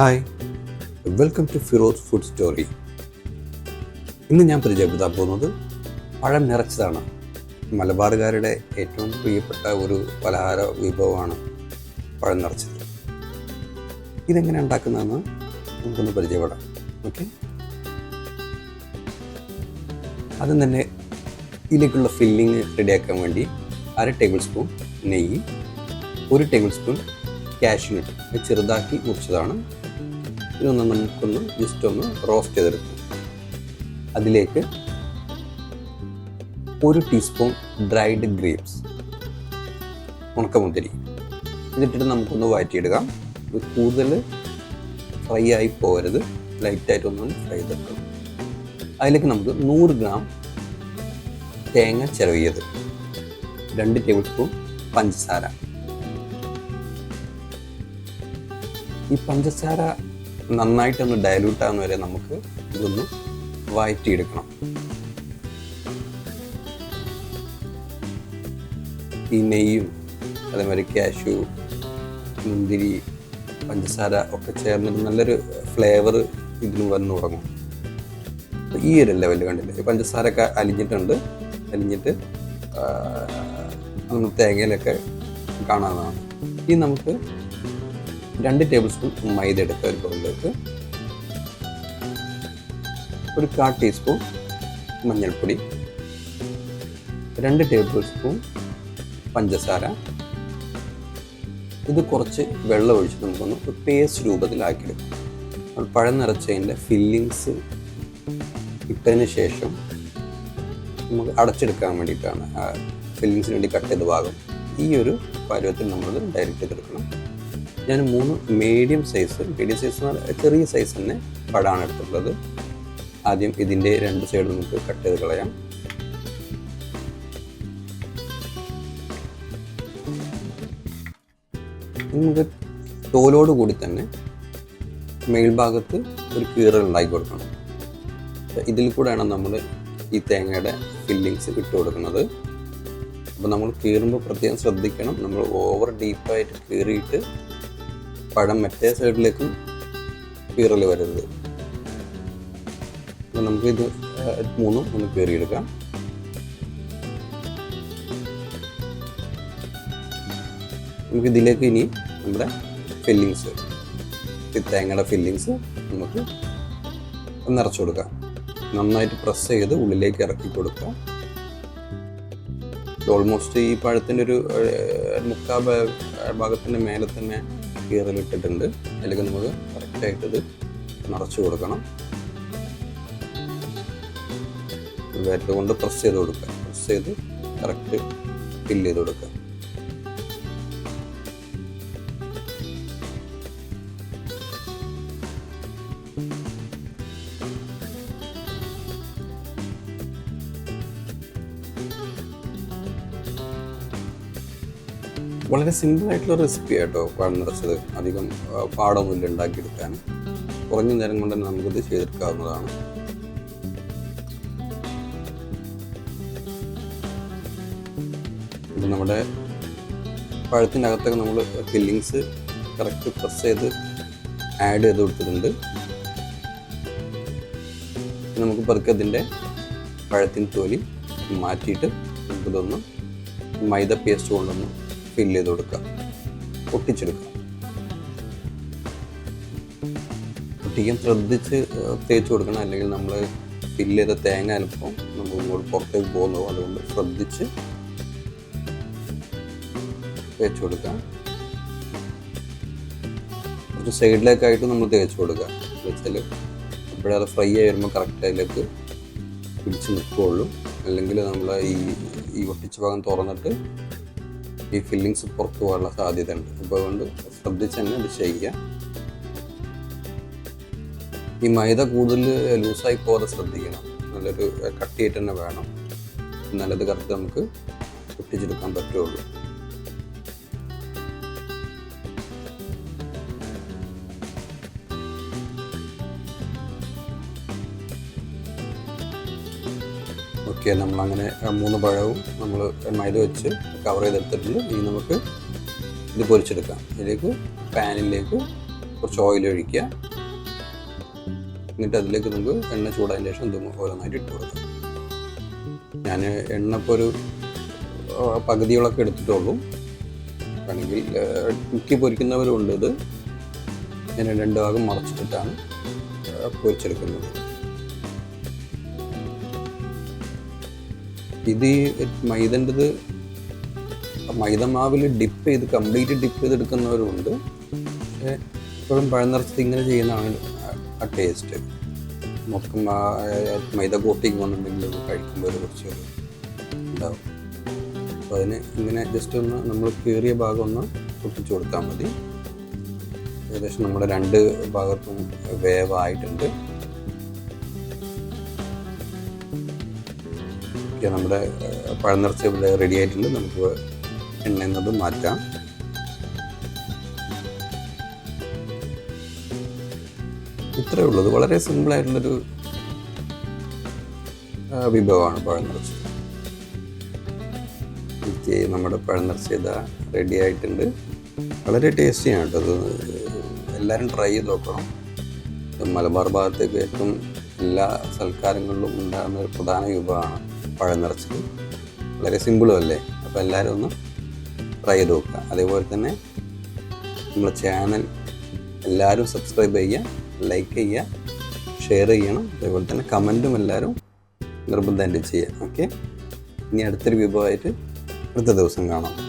Hi welcome to Firoz food story ഇന്ന് ഞാൻ പരിചയപ്പെടുത്താൻ പോകുന്നത് പഴം നിറച്ചതാണ്. മലബാറുകാരുടെ ഏറ്റവും പ്രിയപ്പെട്ട ഒരു പലഹാര വിഭവമാണ് പഴം നിറച്ചത്. ഇതെങ്ങനെ ഉണ്ടാക്കുന്നതെന്ന് നമുക്കൊന്ന് പരിചയപ്പെടാം. ഓക്കെ ആദ്യം തന്നെ ഇതിലേക്കുള്ള ഫില്ലിങ് റെഡിയാക്കാൻ വേണ്ടി അര ടേബിൾ സ്പൂൺ നെയ്യ് ഒരു ടേബിൾ സ്പൂൺ ഇത് ചെറുതാക്കി മുറിച്ചതാണ്. ഇതൊന്ന് നമുക്കൊന്ന് ജസ്റ്റ് ഒന്ന് റോസ്റ്റ് ചെയ്തെടുക്കും. അതിലേക്ക് ഒരു ടീസ്പൂൺ ഡ്രൈഡ് ഗ്രേപ്സ് ഉണക്കമുന്തിരി ഇതിട്ടിട്ട് നമുക്കൊന്ന് വഴറ്റിയെടുക്കാം. ഇത് കൂടുതൽ ഫ്രൈ ആയി പോകരുത്. ലൈറ്റായിട്ടൊന്ന് ഫ്രൈ ചെയ്തെടുക്കണം അതിലേക്ക് നമുക്ക് നൂറ് ഗ്രാം തേങ്ങ ചിരവിയത് രണ്ട് ടേബിൾ സ്പൂൺ പഞ്ചസാര. ഈ പഞ്ചസാര നന്നായിട്ടൊന്ന് ഡയലൂട്ട് ആകുന്ന വരെ നമുക്ക് ഇതൊന്ന് വഴറ്റിയെടുക്കണം ഈ നെയ്യും അതേമാതിരി കാഷു മുന്തിരി പഞ്ചസാര ഒക്കെ ചേർന്നിട്ട് നല്ലൊരു ഫ്ലേവർ ഇതിന് വന്നു തുടങ്ങും. ഈ ഒരു ലെവലിൽ കണ്ടില്ലേ? പഞ്ചസാര ഒക്കെ അലിഞ്ഞിട്ടുണ്ട്. അലിഞ്ഞിട്ട് തേങ്ങയിലൊക്കെ കാണാവുന്നതാണ്. ഇനി നമുക്ക് രണ്ട് ടേബിൾ സ്പൂൺ മൈദ എടുക്കുക ഒരു ബൗളിലേക്ക് ഒരു കാ ടീസ്പൂൺ മഞ്ഞൾപ്പൊടി. രണ്ട് ടേബിൾ സ്പൂൺ പഞ്ചസാര. ഇത് കുറച്ച് വെള്ളം ഒഴിച്ച് നമുക്കൊന്ന് ഒരു പേസ്റ്റ് രൂപത്തിലാക്കിയെടുക്കും. നമ്മൾ പഴം നിറച്ചതിന്റെ ഫില്ലിങ്സ് ഇട്ടതിന് ശേഷം നമുക്ക് അടച്ചെടുക്കാൻ വേണ്ടിയിട്ടാണ് ഫില്ലിങ്സിന് വേണ്ടി കട്ട് ചെയ്ത ഭാഗം. ഈ ഒരു പരുവത്തിൽ നമ്മൾ ഡയറക്റ്റ് ചെയ്തെടുക്കണം. ഞാൻ മൂന്ന് മീഡിയം സൈസ് മീഡിയം സൈസ് എന്ന് പറഞ്ഞാൽ ചെറിയ സൈസ് തന്നെ പഴമാണ് എടുത്തിട്ടുള്ളത്. ആദ്യം ഇതിന്റെ രണ്ട് സൈഡ് നമുക്ക് കട്ട് ചെയ്ത് കളയാം. നമുക്ക് തോലോട് കൂടി തന്നെ മേൽഭാഗത്ത് ഒരു കീറൽ ഉണ്ടാക്കി കൊടുക്കണം. ഇതിൽ കൂടെയാണ് നമ്മൾ ഈ തേങ്ങയുടെ ഫില്ലിങ്സ് ഇട്ട് കൊടുക്കുന്നത്. അപ്പോൾ നമ്മൾ കീറുമ്പോൾ പ്രത്യേകം ശ്രദ്ധിക്കണം. നമ്മൾ ഓവർ ഡീപ്പായിട്ട് കീറിയിട്ട് പഴം മറ്റേ സൈഡിലേക്കും കീറൽ വരരുത് നമുക്ക് നമുക്കിത് മൂന്നും ഒന്ന് കീറിയെടുക്കാം. നമുക്ക് ഇതിലേക്ക് ഇനി നമ്മുടെ ഫില്ലിങ്സ് തേങ്ങയുടെ ഫില്ലിങ്സ് നമുക്ക് നിറച്ചു കൊടുക്കാം. നന്നായിട്ട് പ്രസ് ചെയ്ത് ഉള്ളിലേക്ക് ഇറക്കി കൊടുക്കാം. ഓൾമോസ്റ്റ് ഈ പഴത്തിന്റെ ഒരു മുക്കാ ഭാഗത്തിന്റെ മേലെ തന്നെ കീറലിട്ടിട്ടുണ്ട്. അല്ലെങ്കിൽ നമുക്ക് കറക്റ്റായിട്ട് ഇത് നിറച്ചു കൊടുക്കണം. വിരൽ കൊണ്ട് പ്രസ് ചെയ്ത് കൊടുക്കുക. പ്രസ് ചെയ്ത് കറക്റ്റ് ഫില്ല് ചെയ്ത് കൊടുക്കുക. വളരെ സിമ്പിൾ ആയിട്ടുള്ള റെസിപ്പി ആയിട്ടോ പാടം നിറച്ചത് അധികം പാടൊന്നുമില്ല ഉണ്ടാക്കിയെടുക്കാൻ. കുറഞ്ഞ നേരം കൊണ്ട് തന്നെ നമുക്കിത് ചെയ്തെടുക്കാവുന്നതാണ്. ഇപ്പം നമ്മുടെ പഴത്തിന്റെ അകത്തൊക്കെ നമ്മൾ ഫില്ലിങ്സ് കറക്റ്റ് പ്രസ് ചെയ്ത് ആഡ് ചെയ്ത് കൊടുത്തിട്ടുണ്ട്. നമുക്ക് പതുക്കെ അതിന്റെ പഴത്തിൻ തൊലി മാറ്റിയിട്ട് നമുക്കിതൊന്ന് മൈദ പേസ്റ്റ് കൊണ്ടൊന്ന് ഫില്ല് ചെയ്ത് കൊടുക്കുക. ഒട്ടിച്ചെടുക്കുക ഒട്ടിക്കാൻ ശ്രദ്ധിച്ച് തേച്ച് കൊടുക്കണം. അല്ലെങ്കിൽ നമ്മൾ ഫില്ല് ചെയ്ത തേങ്ങ അല്പം നമുക്ക് ഇങ്ങോട്ട് പുറത്തേക്ക് പോകുന്നു. അതുകൊണ്ട് ശ്രദ്ധിച്ച് തേച്ച് കൊടുക്കുക. കുറച്ച് സൈഡിലേക്കായിട്ട് നമ്മൾ തേച്ച് കൊടുക്കുക. വെച്ചാൽ അത് ഫ്രൈ ആയി വരുമ്പോൾ കറക്റ്റ് അതിലേക്ക് പിടിച്ച് നിൽക്കുകയുള്ളൂ. അല്ലെങ്കിൽ നമ്മൾ ഈ ഈ ഒട്ടിച്ച ഭാഗം തുറന്നിട്ട് ഈ ഫില്ലിങ്സ് പുറത്തു പോകാനുള്ള സാധ്യത ഉണ്ട് അപ്പോൾ അതുകൊണ്ട് ശ്രദ്ധിച്ച് തന്നെ ഇത് ചെയ്യുക. ഈ മൈദ കൂടുതൽ ലൂസായി പോകാതെ ശ്രദ്ധിക്കണം. നല്ലൊരു കട്ടിയായിട്ട് തന്നെ വേണം. എന്നാലത് കറക്റ്റ് നമുക്ക് ഒട്ടിച്ചെടുക്കാൻ പറ്റുള്ളൂ. ഓക്കെ നമ്മളങ്ങനെ അങ്ങനെ മൂന്ന് പഴവും നമ്മൾ മൈദ വെച്ച് കവർ ചെയ്തെടുത്തിട്ടുണ്ട്. ഇനി നമുക്ക് ഇത് പൊരിച്ചെടുക്കാം. ഇതിലേക്ക് പാനിലേക്ക് കുറച്ച് ഓയിൽ ഒഴിക്കുക. എന്നിട്ട് അതിലേക്ക് നമുക്ക് എണ്ണ ചൂടായതിന് ശേഷം ഇത് ഓരോന്നായിട്ട് ഇട്ട് കൊടുക്കാം. ഞാൻ എണ്ണ ഇപ്പോൾ ഒരു പകുതികളൊക്കെ എടുത്തിട്ടുള്ളൂ. ആ, മുക്കി പൊരിക്കുന്നവരും ഉണ്ട് ഇത്. ഞാൻ രണ്ട് ഭാഗം മറച്ചിട്ടിട്ടാണ് പൊരിച്ചെടുക്കുന്നത്. ഇത് ഈ മൈദന്റെത് മൈദ മാവിൽ ഡിപ്പ് ചെയ്ത് കംപ്ലീറ്റ് ഡിപ്പ് ചെയ്തെടുക്കുന്നവരുമുണ്ട് എപ്പോഴും ഇപ്പോഴും പഴം നിറച്ചത് ഇങ്ങനെ ചെയ്യുന്നതാണ് ആ ടേസ്റ്റ്. മൊത്തം മൈദ കോട്ടിങ് വന്നിട്ടുണ്ടെങ്കിൽ കഴിക്കുമ്പോൾ ഒരു കുറച്ച് ഉണ്ടാവും. അപ്പോൾ അതിന് ഇങ്ങനെ ജസ്റ്റ് ഒന്ന് നമ്മൾ കീറിയ ഭാഗം ഒന്ന് പൊട്ടിച്ചു കൊടുത്താൽ മതി. ഏകദേശം നമ്മുടെ രണ്ട് ഭാഗത്തും വേവായിട്ടുണ്ട്. നമ്മുടെ ഏഹ്, പഴം നിറച്ച ഇവിടെ റെഡി ആയിട്ടുണ്ട്. നമുക്ക് എണ്ണയിൽ മാറ്റാം. ഇത്രയേ ഉള്ളൂ. വളരെ സിമ്പിളായിട്ടുള്ളൊരു വിഭവമാണ് പഴം നിറച്ചത് എനിക്ക് നമ്മുടെ പഴം ഇതാ റെഡി ആയിട്ടുണ്ട്. വളരെ ടേസ്റ്റിയാണ് കേട്ടോ അത് എല്ലാവരും ട്രൈ ചെയ്ത് നോക്കണം. മലബാർ ഭാഗത്തേക്ക് ഏറ്റവും എല്ലാ സൽക്കാരങ്ങളിലും ഉണ്ടാകുന്ന ഒരു പ്രധാന വിഭവമാണ്. പഴം നിറച്ചത് വളരെ സിമ്പിളും അല്ലേ? അപ്പോൾ എല്ലാവരും ഒന്ന് ട്രൈ ചെയ്ത് നോക്കുക. അതേപോലെ തന്നെ നമ്മുടെ ചാനൽ എല്ലാവരും സബ്സ്ക്രൈബ് ചെയ്യുക ലൈക്ക് ചെയ്യുക ഷെയർ ചെയ്യണം. അതേപോലെ തന്നെ കമന്റും എല്ലാവരും നിർബന്ധമായിട്ട് ചെയ്യുക. ഓക്കെ ഇനി അടുത്തൊരു വിഭവമായിട്ട് അടുത്ത ദിവസം കാണാം.